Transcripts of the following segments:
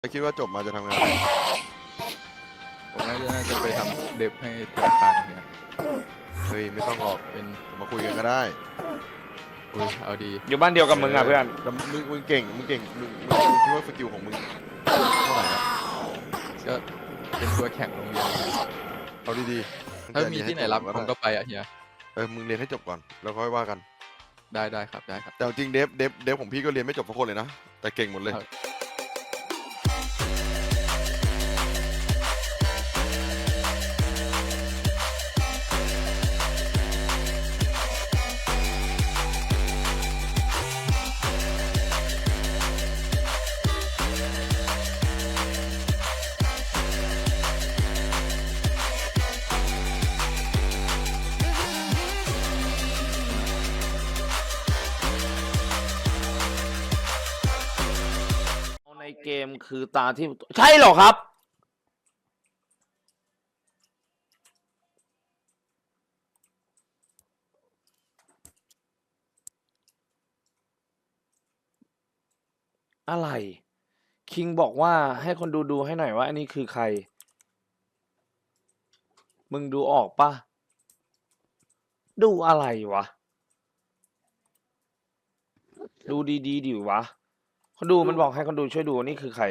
แล้วคิดว่าจบมาจะทำงานอะไรผมน่าจะน่าจะไปทำเด็บให้ธนาคารเนี่ยเฮ้ยไม่ต้องหรอกเป็นมาคุยกันก็ได้อุ้ยเอาดีอยู่บ้านเดียวกับมึงอะเพื่อน แต่มึงมึงเก่งมึงเก่งมึงมึงมึงคิดว่าสกิลของมึงเท่าไหร่อะก็เป็นตัวแข่งโรงเรียนเอาดีๆถ้ามีที่ไหนรับก็ผมได้ก็ไปอะเฮียเออมึงเรียนให้จบก่อนแล้วค่อยว่ากัน ได้ได้ครับได้ครับ แต่จริงๆเดฟเดฟเดฟของพี่ก็เรียนไม่จบสักคนเลยนะแต่เก่งหมดเลย ครับ คือตาที่ใช่หรอครับ อะไร คิงบอกว่าให้คนดูดูให้หน่อยว่า อันนี้คือใคร มึงดูออกปะดูอะไรวะ ดูดี ๆดิวะ คนดูมันบอกให้คนดูช่วยดูนี่คือใคร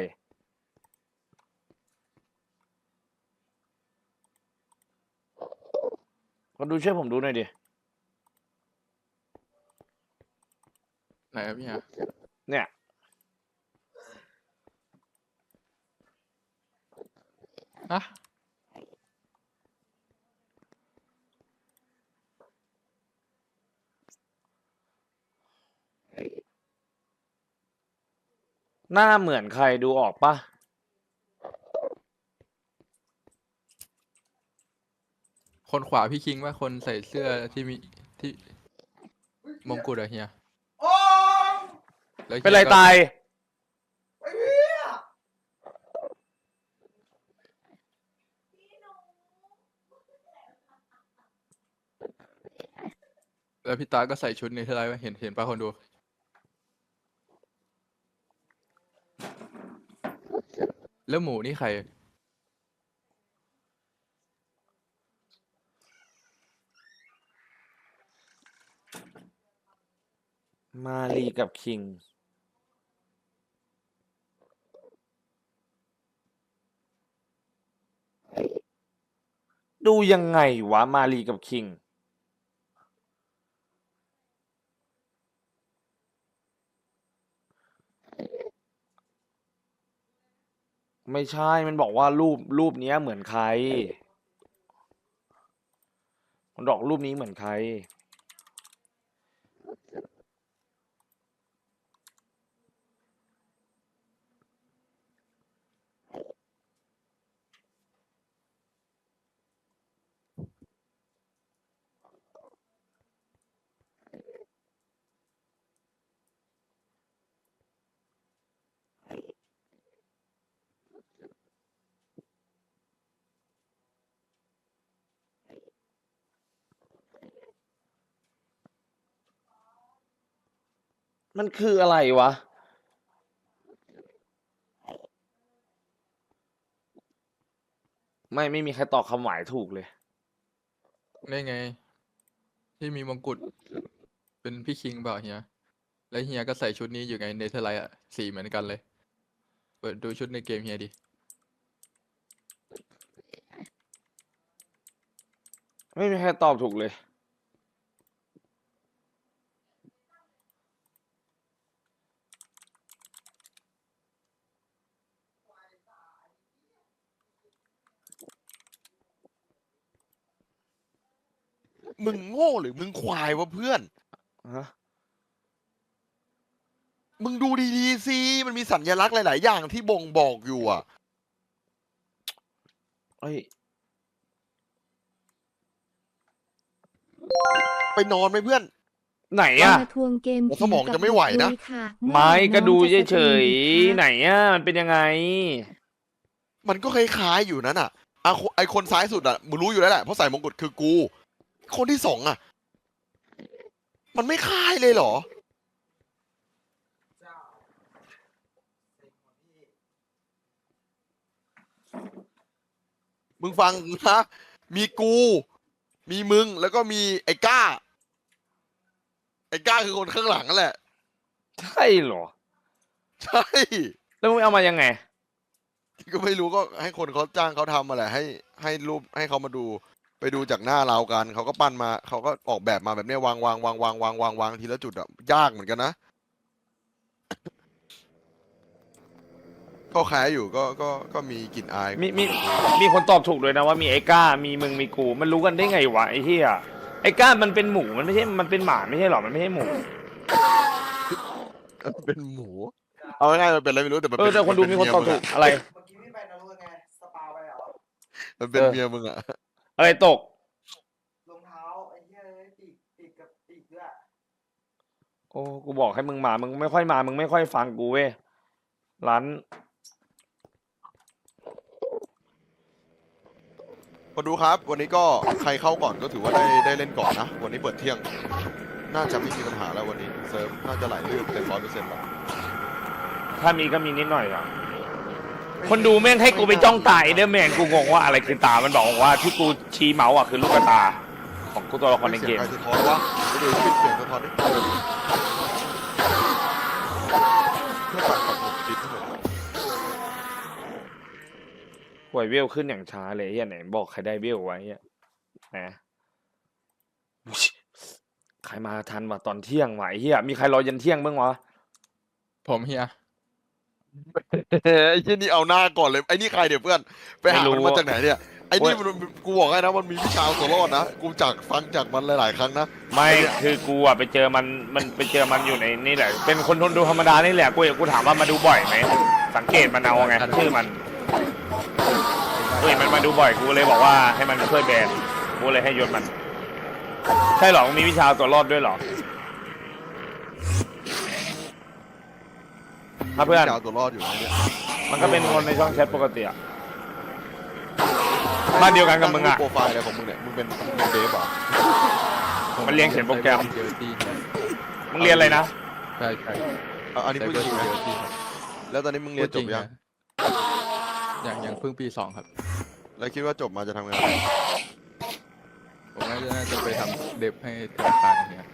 คนดูช่วยผมดูหน่อยดิ ไหนครับพี่เฮียเนี่ยอะ หน้าเหมือนใครดูออกปะคนขวาพี่คิงว่าคนใส่เสื้อที่มีที่มงกุฎอะเฮียแล้วฮียเป็นไรก็ตายแล้วพี่ตาก็ใส่ชุดในเทอร์ไลท์เห็นเห็นป่ะคนดู แล้วหมูนี่ใคร มารีกับคิง ดูยังไงวะ มารีกับคิง ไม่ใช่ มันบอกว่ารูปรูปเนี้ยเหมือนใคร มันบอกรูปนี้เหมือนใคร มันคืออะไรวะ ไม่ไม่มีใครตอบคำหมายถูกเลยนี่ไง ที่มีมงกุฎเป็นพี่คิงเปล่าเฮีย แล้วเฮียก็ใส่ชุดนี้อยู่ไงเนเธอร์ไลท์อะสีเหมือนกันเลย เปิดดูชุดในเกมเฮียดิ ไม่มีใครตอบถูกเลย มึงโง่หรือมึงควายวะเพื่อนฮะมึงดูดีๆสิมันมีสัญลักษณ์หลายๆ อย่างที่บ่งบอกอยู่อะเอ้ยไปนอนไหมเพื่อน ไหนอะ มาทวงเกมโอ้สมองจะไม่ไหวนะคุยค่ะไม่ก็ดูน้องจะเฉยสตรีมๆไหนอะมันเป็นยังไง มันก็คล้ายๆอยู่นั่นอะอะโคไอคนซ้ายสุดอะมึงรู้อยู่แล้วแหละเพราะใส่มงกุฎคือกู คนที่สองอะ มันไม่คายเลยเหรอ มึงฟังนะ มีกู มีมึง แล้วก็มีไอ้ก้า ไอ้ก้าคือคนข้างหลังนั่นแหละ ใช่เหรอ ใช่ แล้วมึงเอามายังไง ก็ไม่รู้ก็ให้คนเขาจ้างเขาทำอะไรให้ให้รูปให้เขามาดู ไปดูจากหน้าเรากันเขาก็ปั้นมาเขาก็ออกแบบมาแบบเนี้ยวางวางวางวางวางวางวางทีละจุดอะยากเหมือนกันนะก็แค่อยู่ก็ก็ก็มีกลิ่นอายมีมีมีคนตอบถูกเลยนะว่ามีไอ้ก้ามีมึงมีกู มันรู้กันได้ไงวะไอ้เหี้ยไอ้ก้ามันเป็นหมูมันไม่ใช่มันเป็นหมาไม่ใช่หรอมันไม่ใช่หมูเป็นหมู เอาง่ายๆมันเป็นอะไรไม่รู้แต่มันเอเป็อแต่คนดูมีคนตอบถูกอะไรเมื่อกี้พี่ไปนรกไงสปาไปเหรอมันเป็นเออเมียมึงอะ อะไรตก รองเท้าไอ้เหี้ยปีกปีกกับปีกด้วย โอ้กูบอกให้มึงมา มึงไม่ค่อยมา มึงไม่ค่อยฟังกูเว้ยร้านคนดูครับ วันนี้ก็ใครเข้าก่อนก็ถือว่าได้ได้เล่นก่อนนะ วันนี้เปิดเที่ยง น่าจะไม่มีปัญหาแล้ววันนี้เซิร์ฟน่าจะไหลลื่นเต็มร้อยเปอร์เซ็นต์แล้วถ้ามีก็มีนิดหน่อยอะ คนดูแม่งให้กูไปจ้องตาเอเดอร์แมนกูงงว่าอะไรคือตา มันบอกว่าที่กูชี้เมาส์อะคือลูกตา ของกูตัวละครในเกม สียงใครสะท้อนวะไปดูคลิปเสียงสะท้อนดิเพื่อตัดกับผมดิสให้หมดหวยเวลขึ้นอย่างช้าเลยเฮียไหนบอกใครได้เวลไว้เฮียนะอุ๊ยใครมาทันวะตอนเที่ยงวะไอ้เฮียมีใครรอยันเที่ยงบ้างวะผมเฮีย ไอ้ที่นี่เอาหน้าก่อนเลยไอ้นี่ใครเดี๋ยวเพื่อนไปหามันมาจากไหนเนี่ยไอ้นี่มันกูบอกให้นะมันมีวิชาเอาตัวรอดนะกูจากฟังจากมันหลาย ๆ ครั้งนะไม่คือกูอะไปเจอมันมันไปเจอมันอยู่ในนี่แหละ เป็นคนทนดูธรรมดานี่แหละกูกูถามว่ามาดูบ่อยไหมสังเกตมันเอาไงชื่อมันกูเห็นมันมาดูบ่อยกูเลยบอกว่าให้มันช่วยแบนกูเลยให้ยศมัน ใช่เหรอมึงมีวิชาเอาตัวรอดด้วยเหรอ ครับเพื่อนวิชาเอาตัวรอดอยู่นะเนี่ยมันก็เป็นคนในช่องแชทปกติอะบ้านเดียวกันกับมึงอะตั้รูปโปรไฟล์อะไรของมึงเนี่ย มึงเป็นมึงเป็นเดฟเหรอมันเรียนเขียนโปรแกรมเจอที่เฮียมึงเรียนอะไรนะ ใช่ใช่เอาอันนี้พูดจริงไหมเจอที่ครับแล้วตอนนี้มึงเรียนจบยัง อย่างอย่างเพิ่งปีสองครับ แล้วคิดว่าจบมาจะทำงานอะไรผมน่าจะน่าจะไปทำเดฟให้ธนาคารอย่างเงี้ย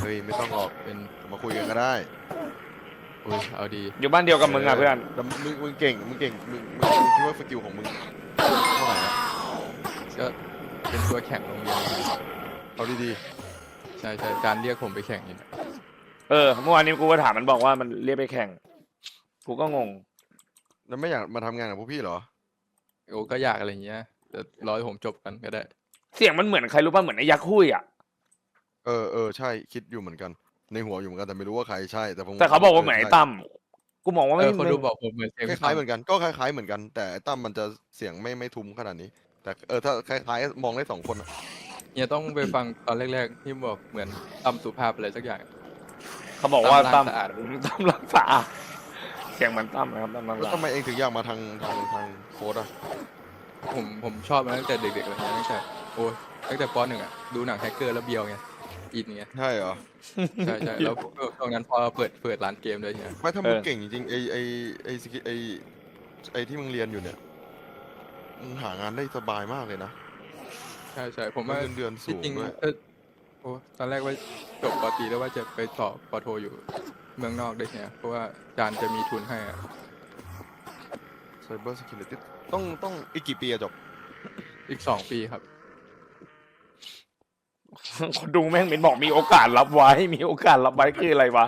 เฮ้ยไม่ต้องหรอกเป็น มาคุยกันก็ได้ อุ้ยเอาดีอยู่บ้านเดียวกับมึงอะเพื่อนแต่มึงมึงเก่งมึงเก่งมึงมึงมึงคิดว่าสกิลของมึงเท่าไหร่นะก็เป็นตัวแข่งโรงเรียนเอาดีใช่ใช่การเรียกผมไปแข่งนี่แหละเออเมื่อวานนี้กูก็ถามมันบอกว่ามันเรียกไปแข่ง กูก็งงๆแล้วไม่อยากมาทำงานกับพวกพี่เหรอโอ้ก็อยากอะไรอย่างเงี้ยแต่รอให้ผมจบกันก็ได้ เสียงมันเหมือนใครรู้ป่ะเหมือนไอ้ยักษ์หุยอะ เออเออใช่คิดอยู่เหมือนกัน ในหัวอยู่เหมือนกันแต่ไม่รู้ว่าใครใช่แต่ผมแต่เขาบอกว่าเหมือนไอ้ตั้มกูมองว่าเอไม่อคนดูบอกผมเหมือนเสียงคล้ายๆเหมือนกันก็คล้ายๆเหมือนกัน แต่ไอ้ตั้มมันจะเสียงไม่ไม่ทุ้มขนาดนี้ แต่เออถ้าคล้ายๆมองได้สองคนอะเฮียต้องไปฟังตอนแรกๆที่บอกเหมือนตั้มสุภาพอะไรสักอย่าง เขาบอกว่าตั้ตั้มมสะอาด ตั้มรักษาเสียงเหมือนตั้มนะครับตั้มรักแล้วษาทำไมเองถึงอยากมาทางทางทางโค้ดอะผมผมชอบมาตั้งแต่เด็กๆเลยนะตั้งแต่โอ้ยตั้งแต่ปหนึ่งอะดูหนังแฮกเกอร์แล้วเบียวไง อินไงใช่เหรอใช่ใช่แล้วตอนนั้นพอเปิดเปิดร้านเกมเลยเนี่ยไม่ถ้ามึงเก่งจริงๆไอไอไอสกิไอไอที่มึงเรียนอยู่เนี่ยมึงหางานได้สบายมากเลยนะใช่ใช่ผมว่าเงินเดือนสูที่งจริงด้วยเออโอ้ตอนแรกว่าจบปตรีแล้วว่าจะไปต่อปอโทอยู่เมืองนอกด้วยเนี่ยเพราะว่าอาจารย์จะมีทุนให้อะไซเบอร์สกิลติต้องต้องอีกกี่ปีอะจบอีกสองปีครับ คนดูแม่งเป็นบอกมีโอกาสรับไว้ มีโอกาสรับไว้คืออะไรวะ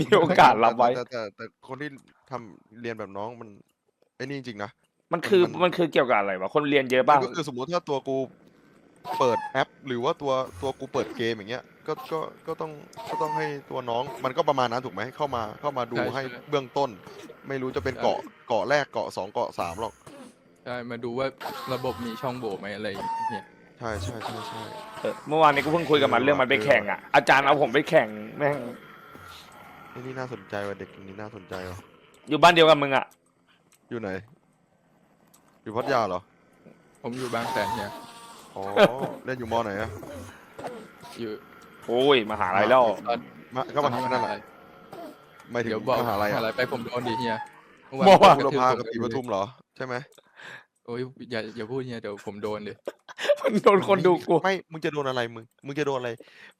มีโอกาสรับไว้ แต่แต่แต่แต่คนที่ทำเรียนแบบน้องมันไอ้นี่จริงๆนะ มันคือมัน มันคือเกี่ยวกับอะไรวะ คนเรียนเยอะบ้าง ก็คือสมมุติถ้าตัวกูเปิดแอป หรือว่าตัวตัวกูเปิดเกมอย่างเงี้ยก็ก็ก็ต้องก็ต้องให้ตัวน้องมันก็ประมาณนั้นถูกไหมเข้ามาเข้ามาดูใช่ให้ใช่ เบื้องต้น ไม่รู้จะเป็นใช่เกาะเกาะแรกเกาะสองเกาะสามหรอก ใช่มาดูว่าระบบมีช่องโหว่ไหมอะไรอย่างเงี้ย ใช่ใช่ใช่ใช่เออเมื่อวานนี้กูเพิ่งคุยกับมันเออเรื่องมันไปว่ะแข่งอะอาจารย์เอาผมไปแข่งแม่งไอ้นี่น่าสนใจว่ะเด็กคนนี้น่าสนใจว่ะอยู่บ้านเดียวกับมึงอะอยู่ไหน อยู่พัทยาเหรอผมอยู่บางแสนเนี่ยอ๋อเล่นอยู่มอไหนอะอยู่โอ้ยมหาลัยแล้วตอนมาก็มาทำนั่นแหละอะไรไม่ถึงเดี๋ยวบอกมหาลัยมอะหาลัยไปผมโดนดีเฮียเมื่อบอกว่านบุรพากับกระศรีทืปทุมเหรอช่ไหมโอ้ยอย่าอย่าพูดเฮียเดี๋ยวผมโดนดิ มันโดนคนดูกูไม่ มึงจะโดนอะไรมึง มึงจะโดนอะไร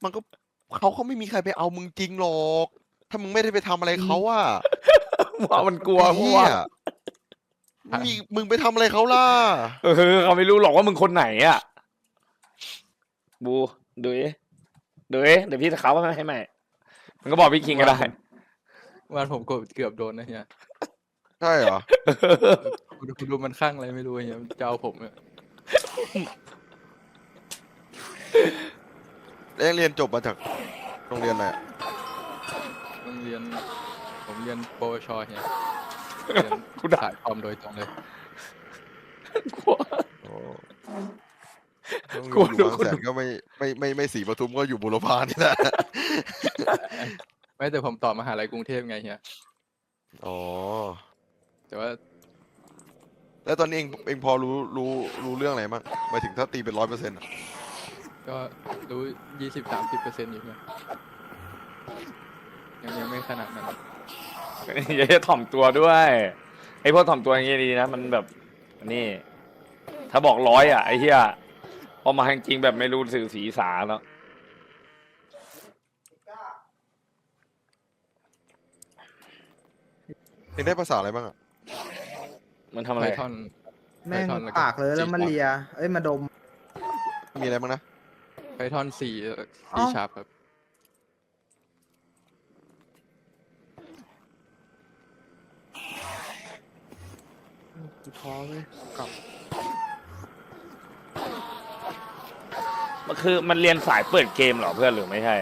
มันก็เขาเขาไม่มีใครไปเอามึงจริงหรอก ถ้ามึงไม่ได้ไปทำอะไรเขาอะว่ามันกลัวไอ้เพราะเหี้ว่ายไม่มีมึงไปทำอะไรเขาล่ะ เออเขาไม่รู้หรอกว่ามึงคนไหนอะ บูดูดิดูดิเดี๋ยวพี่จะเขาให้ใหม่ มันก็บอกพี่คิงก็ได้ วันผมก็เกือบโดนนะเฮียใช่เหรอคุณดูคุณดูมันข้างอะไรไม่รู้เฮียมันจะเอาผมเนี่ย แล้วยังเรียนจบมาจากโรงเรียนอะไรอะโรงเรียน ผมเรียนปวชเฮียเรียนกูด่า สายคอมโดยตรงเลย กลัว โอ้กลัวอยู่ทุกบางคนแสนก็ไม่ไม่ไม่ไม่สีปทุมก็อยู่บุรพานี่แหละไม่แต่ผมต่อมหาลัยกรุงเทพไงเฮียอ๋อ แต่ว่าแล้วตอนนี้เองเองพอรู้รู้รู้เรื่องอะไรบ้างหมายถึงถ้าตีเป็นร้อยเปอร์เซ็นต์ ก็รู้ยี่สิบสามสิบเปอร์เซ็นต์อยู่เนี่ยยังยังไม่ขนาดนั้น อย่าจะถ่อมตัวด้วยไอ้พวกถ่อมตัวอย่างงี้ดีนะ มันแบบนี่ ถ้าบอกร้อยอะไอ้เหี้ยพอมาจริงๆแบบไม่รู้สื่อสีสาแล้ว เองได้ภาษาอะไรบ้างอะมันทำอะไร ไพทอน แม่ง Python แล้วก็ปากเลยแล้วมัน C# เลีย เอ้ยมาดม มีอะไรบ้างนะ ไพทอนสี่อ๋สีอชาร์ปครับ กูท้อเลยกลับมันคือมันเรียนสายเปิดเกมเหรอเพื่อนหรือไม่ใช่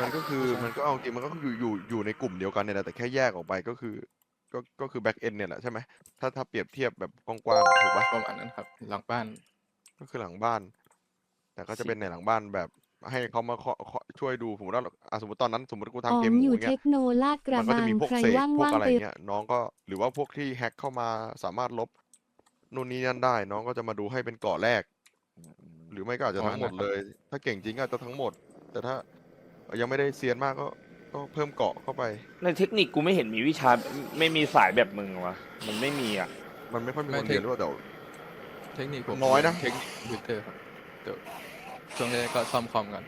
มันก็คือมันก็เอาจริงมันก็อยู่อยู่อยู่ในกลุ่มเดียวกันเนี่ยแหละแต่แค่แยกออกไปก็คือ ก็ก็คือแบ็กเอนเนี่ยแหละใช่ไหมถ้าถ้าเปรียบเทียบแบบกว้างๆถูกปะประมาณนั้นครับ หลังบ้าน ก็คือหลังบ้าน แต่ก็จะเป็นในหลังบ้านแบบให้เขามาเคาะเคาะช่วยดูสมมติว่าอะสมมติตอนนั้นสมมติกูอ๋อทำเกมมหมูอยู่เงี้เทยคโนลาดกระมันก็บัจะงมีพวกใครเศษว่างพวกว่างอะไรไป เงี้ยน้องก็หรือว่าพวกที่แฮ็กเข้ามาสามารถลบนู่นนี่นั่นได้ น้องก็จะมาดูให้เป็นเกาะแรก หรือไม่ก็อาจจะทั้งหมดเลย ถ้าเก่งจริงก็อาจจะทั้งหมด แต่ถ้ายังไม่ได้เซียนมากก็ก็เพิ่มเกาะเข้าไป ในเทคนิคกูไม่เห็นมีวิชาไม่มีสายแบบมึงวะมันไม่มีอะ มันไม่ค่อยมีไม่คนเรียนเทคด้วยแต่ว่า เทคนิคผมน้อยนะ เทคนิคคอมพิวเตอร์ครับเดี๋ยวช่วงแรกก็ซ่อมคอมกัน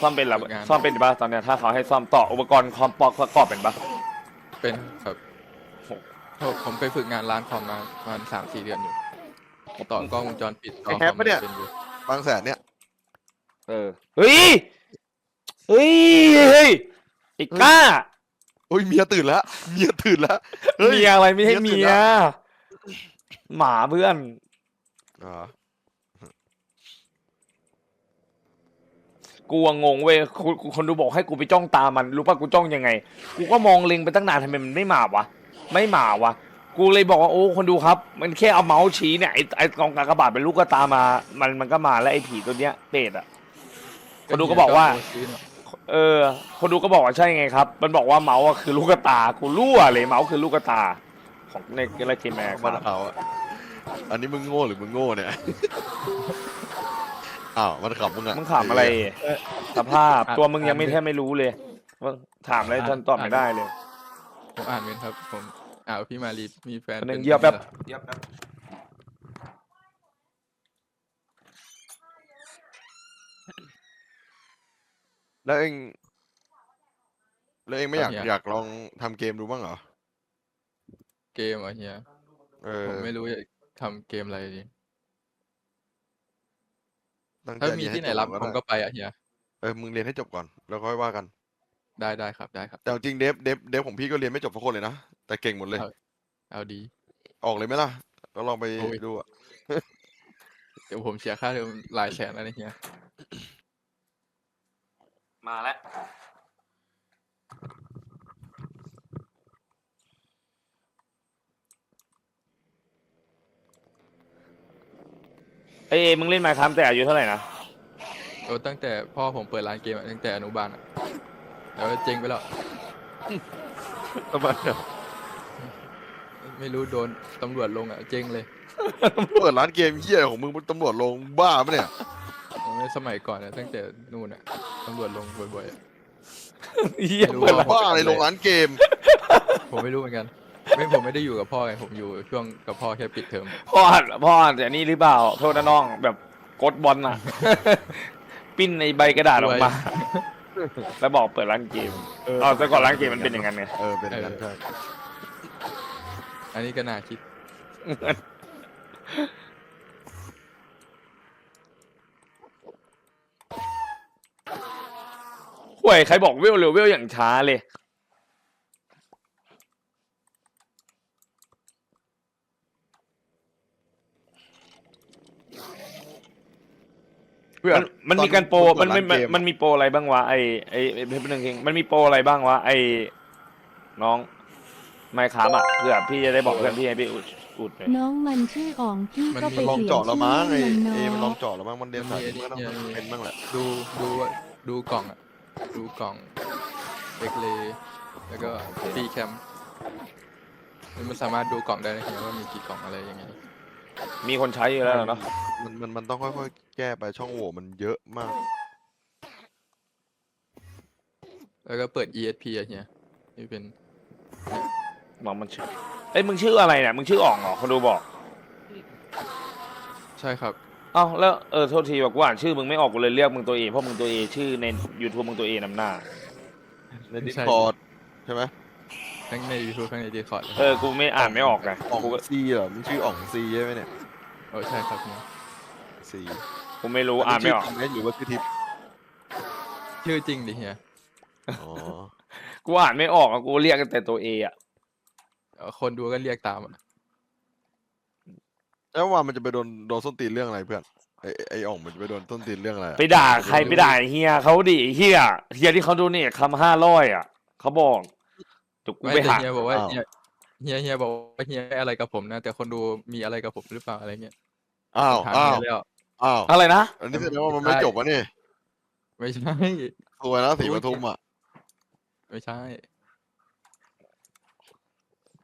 ซ่อมเป็นเหรอฝึกงาน ซ่อมเป็นปะตอนเนี้ยถ้าเขาให้ซ่อมต่ออุปกรณ์คอมปอกประกอบเป็นปะ เป็นครับผมผมไปฝึกงานร้านคอมมาประมาณสามสี่เดือนอยู่ต่อกล้องวงจรปิดต่อไอ้แฮปปะเนี่ยเป็นอยู่บางแสนเนี่ยเออเฮ้ยเฮ้ยเฮ้ยไอ้ก้าโอ้ยเมียตื่นแล้วเมียตื่นแล้วเฮ้ย เมียอะไรไม่ให้เมีเมียยตื่นละหมาเพื่อน อ๋อกูอะงงเว้ยคนคนดูบอกให้กูไปจ้องตามัน รู้ป่ะกูจ้องยังไง กูก็มองเล็งไปตั้งนานทำไมมันไม่มาวะ ไม่มาวะ กูเลยบอกว่าโอ้คนดูครับ มันแค่เอาเมาส์ชี้เนี่ยไอ้ไอ้กองกากบาทเป็นลูกกระตามา มันมันก็มาแล้วไอ้ผีตัวเนี้ยเป็ดอะคนดูก็บอกว่า เออ คนดูก็บอกว่าใช่ไงครับ มันบอกว่าเมาส์อะคือลูกกระตา กูรั่วเลยเมาส์คือลูกกระตา ของในอะไรเกมแม็กมันเอาอะ อันนี้มึงโง่หรือมึงโง่เนี่ย อ้าว มันขับมึงอะมึงถามอะไร สภาพตัวมึงยังไม่แทบไม่รู้เลยว่าถามอะไรท่านตอบไม่ได้เลย ผมอ่านเป็นครับ ผมอ่าวพี่มารีมีแฟนคนหนึ่งป็เยียบแบบ หรอเยียบแบบแล้วเองแล้วเองไม่อยากอยากลองทำเกมดูบ้างเหรอ เกมเหรอเฮียเออผมไม่รู้จะ ทำเกมอะไรดีตั้งใจถ้ามีเรียนที่ไหนให้จรับก่อผมด้ก็ไปอะเฮียเออมึงเรียนให้จบก่อน แล้วค่อยว่ากัน ได้ได้ครับได้ครับ แต่จริงๆเดฟเดฟเดฟของพี่ก็เรียนไม่จบทุกคนเลยนะ แต่เก่งหมดเลย ครับ เอาดี ออกเลยไหมล่ะก็ลองไปโอ้ย ดูอะเดี๋ยวผมเสียค่าเทอมหลายแสนแล้วนะเฮียมาแล้ว เอ้ยมึงเล่นมาครับแต่อายุเท่าไหร่นะโอ้ตั้งแต่พ่อผมเปิดร้านเกมอะตั้งแต่อนุบาลอะแล้วเจ๊งไปแล้วประมาณนั้นไม่รู้โดนตำรวจลงอะเจ๊งเลยเปิดร้านเกมเฮี้ยของมึงตำรวจลงบ้าปะเนี่ย ไม่สมัยก่อนอะตั้งแต่นู่นอะตำรวจลงบ่อยๆอะ เหี้ยไม่รู้ เปิดว่าร้านบ้าอะไรลงร้านเกม ผมไม่รู้เหมือนกัน ไม่ผมไม่ได้อยู่กับพ่อไงผมอยู่ช่วงกับพ่อแค่ปิดเทอมพ่อพ่อแต่นี่หรือเปล่า โทษนะน้องแบบกดบอลน่ะ ปิ้นในใบกระดาษออกมา แล้วบอกเปิดร้านเกมเอาแต่ก่อนร้านเกมมันเป็นอย่างนั้นไงเออเป็นอย่างนั้นใช่อันนี้ก็น่าคิดห่วยใครบอกเวลเร็วเวลอย่างช้าเลย พื่อมันนมันมีการโปรตอมันมันเปิมันดร้าเกมันมีโปรอะไรบ้างวะไอไอไอเพชรหนึ่งเองมันมีโปรอะไรบ้างวะไอน้องไม่ค้ามอะเพื่อพี่จะได้บอกเพื่อนพี่ให้พี่อุดอุดหน่อยน้องมันชื่ออ๋องพี่มันก็มีไปลองเปลี่ยนเจาะแล้วมั้งไอชื่อเอมันมันลเนาะองเจาะแล้วมั้งมันเรียนสายมันมีมันก็ต้องอันนี้เป็นบ้างแหละดูดูดูกล่องอะดูกล่องเอ็กเลแล้วก็ปีแคมมันสามารถดูกล่องได้นะครับว่ามีกี่กล่องอะไรยังไง มีคนใช้อยู่แล้วเนาะมันมันมันต้องค่อยๆ แก้ไปช่องโหว่มันเยอะมาก แล้วก็เปิด ESP อะเฮียนี่เป็นน้องมันชื่อเอ้ยมึงชื่ออะไรเนี่ยมึงชื่ออ่องเหรอเขาดูบอกใช่ครับ เอ้าแล้วเออโทษทีว่ากูอ่านชื่อมึงไม่ออกกูเลยเรียกมึงตัวเอเพราะมึงตัวเอชื่อใน YouTube มึงตัวเอนำหน้าในไม่ดิสใช่คอร์ดใช่ไหม ทั้งใน YouTube ทั้งใน Discord เลยเออ กูไม่อ่านไม่ออกไงอ่องกูก็ซีเหรอมันชื่ออ่องซีใช่ไหมเนี่ยโอ้ใช่ครับเฮียซีกูไม่รู้อ่านไม่ออก ชื่จริงไหมหรือว่าชื่อทิพย์ชื่อจริงดิเฮียอ๋อกูอ่านไม่ออกอะกูเรียกกันแต่ตัวเออะเอ่อคนดูก็เรียกตามอะแล้วว่ามันจะไปโดนโดนส้นตีนเรื่องอะไรเพื่อนไอไอ้ไออ่องมันจะไปโดนส้นตีนเรื่องอะไรอะไปด่าใครไปด่าเฮียเขาดิเฮียเฮียที่เขาดูเนี่ยคำห้าร้อยอะเขาบอก เดี๋ยวกูไม่ไปแต่หา เฮียบอกว่าเฮียเฮียเฮียบอกว่าเฮียไม่อะไรกับผมนะ แต่คนดูมีอะไรกับผมหรือเปล่าอะไรเงี้ยอ้าวถามอ้าเฮีวยแล้วอ้าวอะไรนะ อันนี้แสดงว่ามันไม่ใช่จบวะนี่ไม่ใช่ สวยนะสีปทุมอะไม่ใช่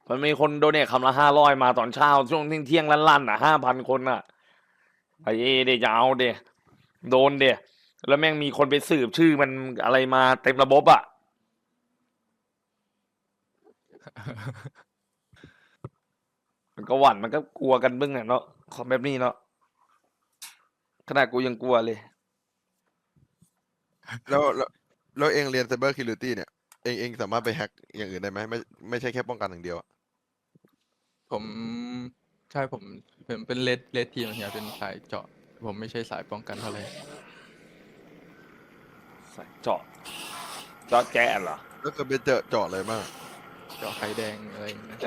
มันมีคนโดเนทคำละห้าร้อยมาตอนเช้า ช่วงเที่ยงๆลั่นๆอะห้าพันคนอะไอเอเดจะเอาเดโดนเดแล้วแม่งมีคนไปสืบชื่อมันอะไรมาเต็มระบบอะ มันก็หวั่นมันก็กลัวกันบึ้งอะเนาะของแบบนี้เนาะขนาดกูยังกลัวเลย แล้วแล้วแล้วเองเรียน Cyber Security เนี่ย เองเองสามารถไปแฮ็กอย่างอื่นได้ไหมไม่ไม่ใช่แค่ป้องกันอย่างเดียวอะผมใช่ผมผมเป็นเลดเลดทีมเฮียเป็นสายเจาะ ผมไม่ใช่สายป้องกันเท่าไหร่ใส่เจาะเจาะแจ๊ะเหรอแล้วก็ไปเจาะเจาะอะไรบ้างเจาะไข่แดงอะไรอย่างเงี้ย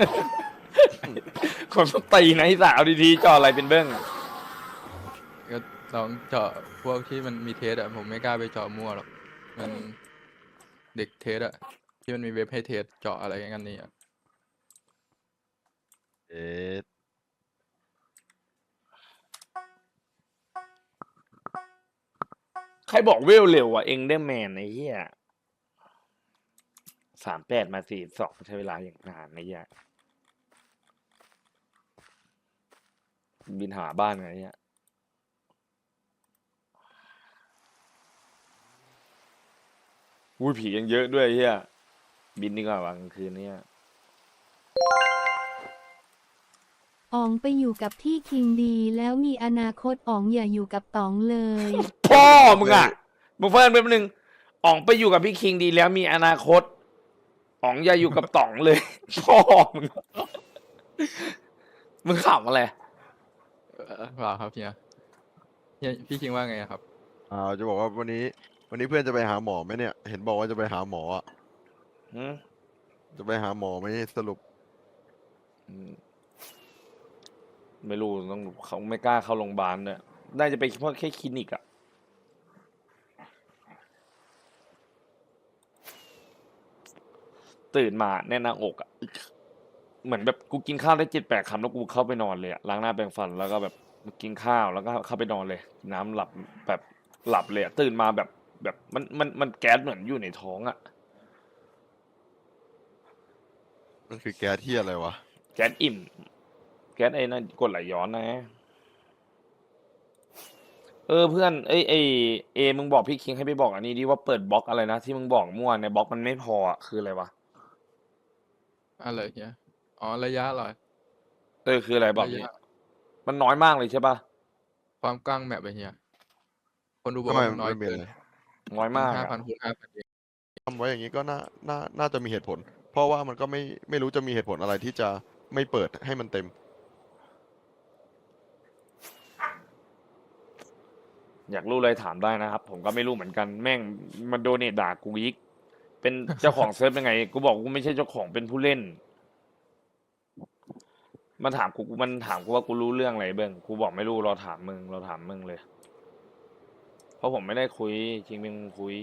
คนต้องตีนะไอ้สาวดีๆเจาะอะไรเป็นเบิ้งก็ลองเจาะพวกที่มันมีเทสอะผมไม่กล้าไปเจาะมั่วหรอกมันเด็กเทสอะที่มันมีเว็บให้เทสเจาะอะไรกันนี่อะเอ๊ะใครบอกเวลเร็วอะเองได้แมนไอ้เหี้ย สามแปดมาสี่สองใช้เวลาอย่างนานไอ้เหี้ยบินหาบ้านไงไอ้เหี้ยอุ้ยผียังเยอะด้วยไอ้เหี้ยบินดีกว่าวางกลางคืนเนี่ยอ๋องไปอยู่กับที่คิงดีแล้วมีอนาคตอ๋องอย่าอยู่กับต๋องเลย พ่อมึงอะมึงเพิ่นแป๊บนึงอ๋องไปอยู่กับพี่คิงดีแล้วมีอนาคต อ๋องอย่าอยู่กับต่องเลยพ่อมึงมึงขำอะไรเอ่อเปล่าครับเฮียเฮียพี่คิงว่าไงอะครับอ่าจะบอกว่าวันนี้ วันนี้เพื่อนจะไปหาหมอไหมเนี่ย เห็นบอกว่าจะไปหาหมออะหืมจะไปหาหมอไหมสรุป อืมไม่รู้ต้องเขาไม่กล้าเข้าโรงพยาบาลเนี่ยน่าจะไปเพราะแค่คลินิกอะ ตื่นมาแน่นหน้าอกอะอึกเหมือนแบบกูกินข้าวได้เจ็ดแปดคำแล้วกูเข้าไปนอนเลยอะล้างหน้าแปรงฟันแล้วก็แบบกินข้าวแล้วก็เข้าไปนอนเลย น้ำหลับแบบหลับเลยอะตื่นมาแบบแบบมันมันมันแก๊สเหมือนอยู่ในท้องอะมันคือแก๊สที่อะไรวะ แก๊สอิ่ม แก๊สไอ้นั่นกดไหลย้อนนะ เออเพื่อนเอ้ยเอยเอมึงบอกพี่คิงให้ไปบอกอันนี้ดิว่าเปิดบล็อกอะไรนะที่มึงบอกมั่วในบล็อกมันไม่พออะคืออะไรวะ อะไรเฮียอ๋อระยะเหรอเออคืออะไรบอกระดิยะมันน้อยมากเลยใช่ปะความกว้างแมปไอ้เฮียคนดูบอกทำไมว่ามันน้อยไม่เป็นเกินเลยน้อยมากห้าอะพันคูณห้าพันเองทำไว้อย่างนี้ก็น่าน่าน่าจะมีเหตุผล เพราะว่ามันก็ไม่ไม่รู้จะมีเหตุผลอะไรที่จะไม่เปิดให้มันเต็ม อยากรู้อะไรถามได้นะครับ ผมก็ไม่รู้เหมือนกันแม่งมันโดเนทด่ากูอีก เป็นเจ้าของเซิร์ฟยังไง กูบอกกูไม่ใช่เจ้าของเป็นผู้เล่น มันถามกูมันถามกูว่ากูรู้เรื่องอะไรเบิ้งกูบอกไม่รู้เราถามมึงเราถามมึงเลย เพราะผมไม่ได้คุยจริงเป็นมึงคุย